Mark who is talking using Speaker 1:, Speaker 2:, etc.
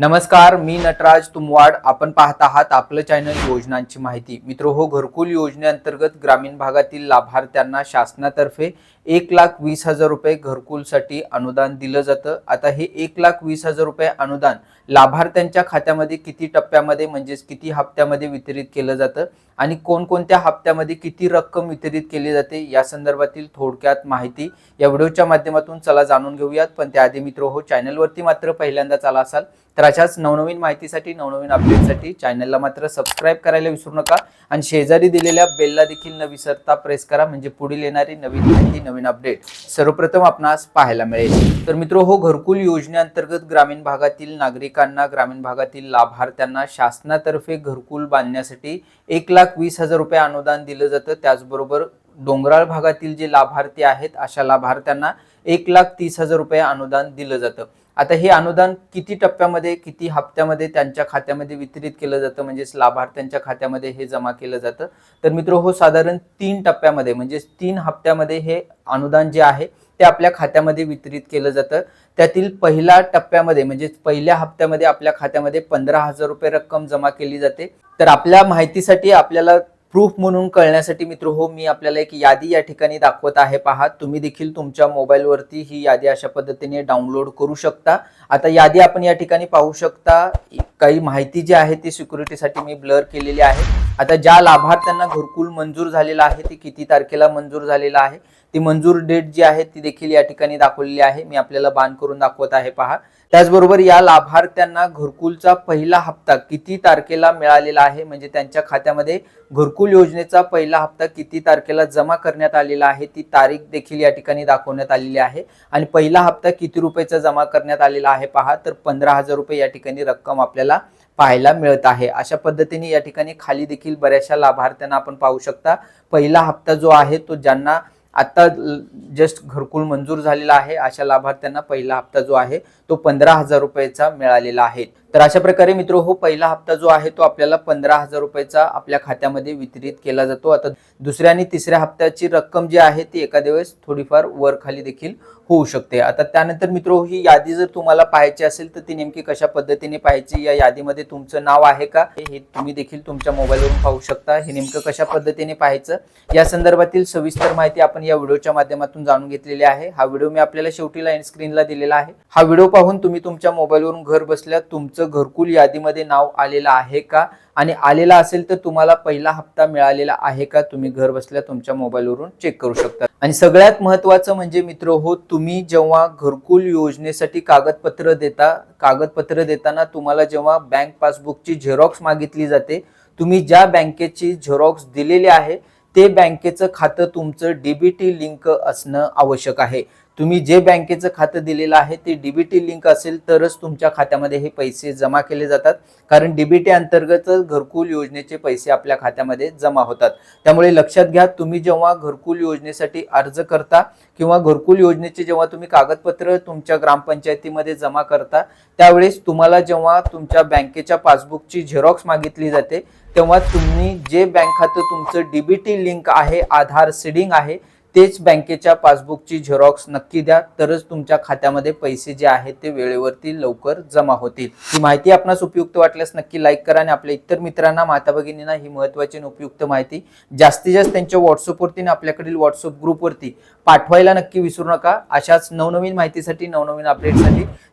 Speaker 1: नमस्कार मी नटराज तुमवाड. आपण पाहत आहात आपलं चॅनल योजनांची माहिती. मित्र हो घरकुल योजनेअंतर्गत ग्रामीण भागातील लाभार्थ्यांना शासनातर्फे एक लाख वीस हजार रुपये घरकुलसाठी अनुदान दिलं जातं. आता हे एक लाख वीस हजार रुपये अनुदान लाभार्थ्यांच्या खात्यामध्ये किती टप्प्यामध्ये म्हणजेच किती हप्त्यामध्ये वितरित केलं जातं आणि कोणकोणत्या हप्त्यामध्ये किती रक्कम वितरित केली जाते या संदर्भातील थोडक्यात माहिती या व्हिडिओच्या माध्यमातून चला जाणून घेऊयात. पण त्याआधी मित्र हो चॅनलवरती मात्र पहिल्यांदा आला असाल तर अशाच नवनवीन माहितीसाठी नवनवीन अपडेटसाठी चॅनलला मात्र सबस्क्राईब करायला विसरू नका आणि शेजारी दिलेल्या बेलला देखील न विसरता प्रेस करा म्हणजे पुढील येणारी नवीन माहिती नवीन अपडेट सर्वप्रथम आपणास पाहायला मिळेल. तर मित्र हो घरकुल योजनेअंतर्गत ग्रामीण भागातील नागरिक नागरिकांना ग्रामीण भागातील लाभार्थ्यांना शासनातर्फे घरकुल बांधण्यासाठी एक लाख वीस हजार रुपये अनुदान दिलं जातं. त्याचबरोबर डोंगराळ भागातील जे लाभार्थी आहेत अशा लाभार्थ्यांना एक लाख तीस हजार रुपये अनुदान दिलं जातं. आता हे अनुदान किती टप्प्यामध्ये किती हप्त्यामध्ये त्यांच्या खात्यामध्ये वितरित केलं जातं? म्हणजेच लाभार्थ्यांच्या खात्यामध्ये हे जमा केलं जातं. तर मित्र हो साधारण तीन टप्प्यामध्ये म्हणजेच तीन हप्त्यामध्ये हे अनुदान जे आहे ते आपल्या खात्यामध्ये वितरित केलं जातं. त्यातील पहिल्या टप्प्यामध्ये म्हणजेच पहिल्या हप्त्यामध्ये आपल्या खात्यामध्ये पंधरा हजार रुपये रक्कम जमा केली जाते. तर आपल्या माहितीसाठी आपल्याला प्रूफ म्हणून कळण्यासाठी मित्र हो मी आपल्याला एक यादी या ठिकाणी दाखवत आहे पहा. तुम्ही देखील तुमच्या मोबाईलवरती ही यादी अशा पद्धतीने डाउनलोड करू शकता. आता यादी आपण या ठिकाणी पाहू शकता. काही माहिती जी आहे ती सिक्युरिटीसाठी मी ब्लर केलेली आहे. आता ज्या लाभार्थ्यांना घरकुल मंजूर झालेला आहे ती किती तारखेला मंजूर झालेला आहे ती मंजूर डेट जी आहे ती देखील या ठिकाणी दाखवलेली आहे. मी आपल्याला बांध करून दाखवत आहे पहा. त्याचबरोबर या लाभार्थ्यांना घरकुलचा पहिला हप्ता किती तारखेला मिळालेला आहे म्हणजे त्यांच्या खात्यामध्ये घरकुल योजनेचा पहिला हप्ता किती तारखेला जमा करण्यात आलेला आहे ती तारीख देखील या ठिकाणी दाखवण्यात आलेली आहे. आणि पहिला हप्ता किती रुपयाचा जमा करण्यात आलेला आहे पहा. तर पंधरा हजार रुपये या ठिकाणी रक्कम आपल्याला पाहायला मिळत आहे. अशा पद्धतीने या ठिकाणी खाली देखील बऱ्याचशा लाभार्थ्यांना आपण पाहू शकता. पहिला हप्ता जो आहे तो ज्यांना आता जस्ट घरकुल मंजूर झालेला आहे अशा लाभार्थ्यांना पहिला हप्ता जो आहे तो पंधरा हजार रुपयाचा मिळालेला आहे. तर अशा प्रकारे मित्र हो पहिला हप्ता जो आहे तो आपल्याला पंधरा हजार रुपयाचा आपल्या खात्यामध्ये वितरित केला जातो. आता दुसऱ्या आणि तिसऱ्या हप्त्याची रक्कम जी आहे ती एखाद्या वेळेस थोडीफार वर खाली देखील होऊ शकते. आता त्यानंतर मित्र हो, ही यादी जर तुम्हाला पाहायची असेल तर ती नेमकी कशा पद्धतीने पाहायची या यादीमध्ये तुमचं नाव आहे का? हे तुम्ही देखील तुमच्या मोबाईलवरून पाहू शकता. हे नेमकं कशा पद्धतीने पाहायचं? या संदर्भातील सविस्तर माहिती आपण या व्हिडिओच्या माध्यमातून जाणून घेतलेली आहे. हा व्हिडिओ मी आपल्याला शेवटी लाईन स्क्रीनला दिलेला आहे. हा व्हिडिओ पाहून तुम्ही तुमच्या मोबाईलवरून घर बसल्या तुमचं घरकुल यादीमध्ये नाव आलेलं आहे का? आणि आलेला असेल तर तुम्हाला पहिला हप्ता मिळालेला आहे का? तुम्ही घर बसल्या तुमच्या मोबाईलवरून चेक करू शकता. आणि सगळ्यात महत्वाचं म्हणजे मित्र हो तुम्ही जेव्हा घरकुल योजनेसाठी कागदपत्र देता कागदपत्र देताना तुम्हाला जेव्हा बँक पासबुकची झेरॉक्स मागितली जाते तुम्ही ज्या बँकेची झेरॉक्स दिलेली आहे ते बँकेचं खातं तुमचं डीबीटी लिंक असणं आवश्यक आहे. तुम्ही जे बँकेचं खातं दिलेलं आहे ते डीबीटी लिंक असेल तरच तुमच्या खात्यामध्ये हे पैसे जमा केले जातात. कारण डीबीटी अंतर्गतच घरकुल योजनेचे पैसे आपल्या खात्यामध्ये जमा होतात. त्यामुळे लक्षात घ्या तुम्ही जेव्हा घरकुल योजनेसाठी अर्ज करता किंवा घरकुल योजनेचे जेव्हा तुम्ही कागदपत्र तुमच्या ग्रामपंचायतीमध्ये जमा करता त्यावेळेस तुम्हाला जेव्हा तुमच्या बँकेच्या पासबुकची झेरॉक्स मागितली जाते तेव्हा तुम्ही जे बँक खातं तुमचं डीबीटी लिंक आहे आधार सीडिंग आहे तेच बँकेच्या पासबुकची झेरॉक्स नक्की द्या तरच तुमच्या खात्यामध्ये पैसे जे आहेत ते वेळेवरती लवकर जमा होतील. ही माहिती आपणास उपयुक्त वाटल्यास नक्की लाईक करा आणि आपल्या इतर मित्रांना माता भगिनींना ही महत्वाची आणि उपयुक्त माहिती जास्तीत जास्त त्यांच्या व्हॉट्सअपवरती आणि आपल्याकडील व्हॉट्सअप ग्रुपवरती पाठवायला नक्की विसरू नका. अशाच नवनवीन माहितीसाठी नवनवीन अपडेटसाठी